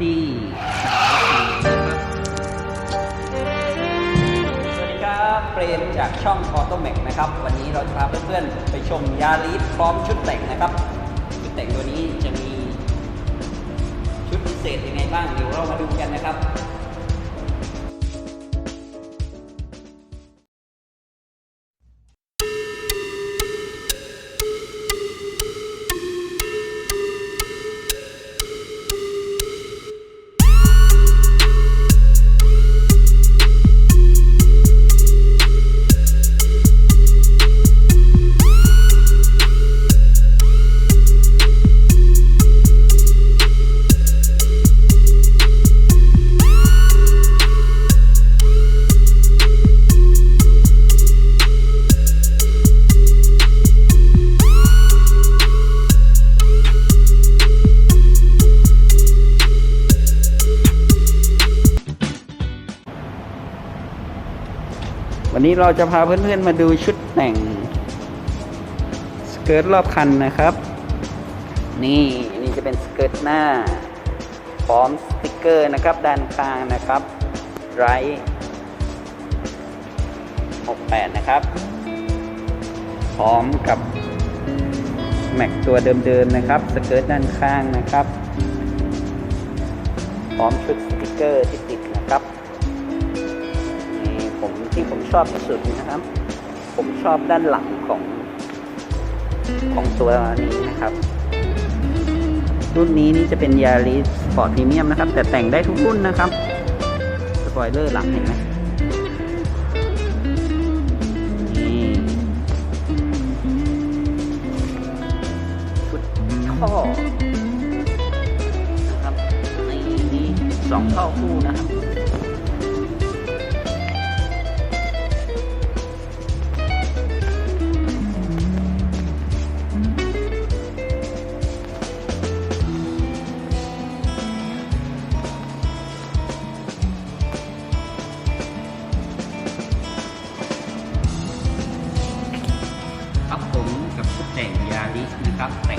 ตี้สวัสดีครับเปรมจากช่อง a u t o m a c นะครับ วันนี้เราจะพาเพื่อนๆไปชมยาลิสพร้อมชุดแต่งนะครับ ชุดแต่งตัวนี้จะมีชุดพิเศษยังไงบ้างเดี๋ยวเรามาดูกันนะครับ วันนี้เราจะพาเพื่อนๆมาดูชุดแต่งสเกิร์ตรอบคันนะครับ นี่นี่จะเป็นสเกิร์ตหน้าพร้อมสติกเกอร์นะครับด้านข้างนะครับไร68 นะครับ พร้อมกับแม็กตัวเดิมๆนะครับ สเกิร์ตด้านข้างนะครับ พร้อมชุดสติกเกอร์ที่ ชอบที่สุดนะครับ ผมชอบด้านหลังของของตัวนี้นะครับ รุ่นนี้นี่จะเป็นยาริสปอร์ตพรีเมียมนะครับ แต่แต่งได้ทุกรุ่นนะครับสปอยเลอร์หลังเห็นไหมนี่ชุดท่อนะครับนี่นี่สองท่อคู่นะครับ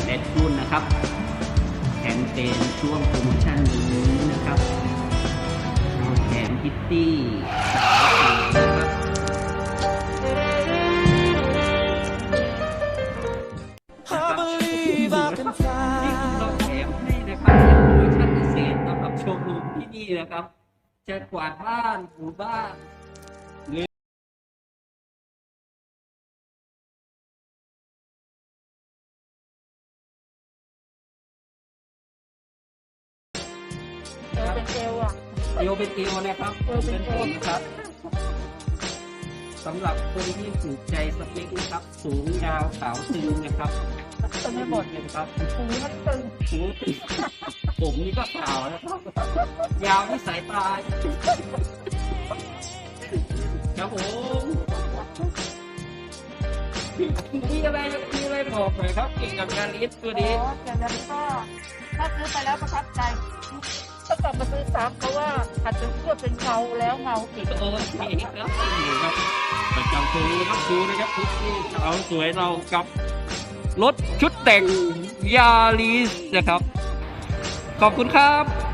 นะครับแต่งได้ทุกรุ่นนะครับแถมเป็นช่วงโปรโมชั่นนี้นะครับแถมพิตตี้สาวฟรีนะครับ I believe I can นี่ fly. เราแถมให้นะครับเป็นโปรโมชั่นพิเศษสำหรับโชว์รูมที่นี่นะครับจะกวาดบ้านถูบ้าน อะเอวเป็นเอวนะครับเอวเป็นเอวผมนะครับสำหรับคนที่ถูกใจสเปคนะครับ สูงยาวขาวตึงนะครับตึงไม่หมดเลยนะครับหูมันตึงหูตึงผมนี่ก็ขาวนะครับ ยาวที่สายตาครับผมมีอะไรมีอะไรบอกหน่อยครับเกี่ยวกับงานลิสตัวอ๋นี้อแต่นั้นก็ถ้าซื้อไปแล้วประทับใจ ต้ากลับมาซื้อซ้ำเพราะว่าอาจจะเพื่อเป็นเงาแล้วเงาอีกโอเคครับนี่ครับประจำตัวนะครับดูนะครับทุกที่สาวสวยเรากับรถชุดแต่งยาลิสนะครับ ขอบคุณครับ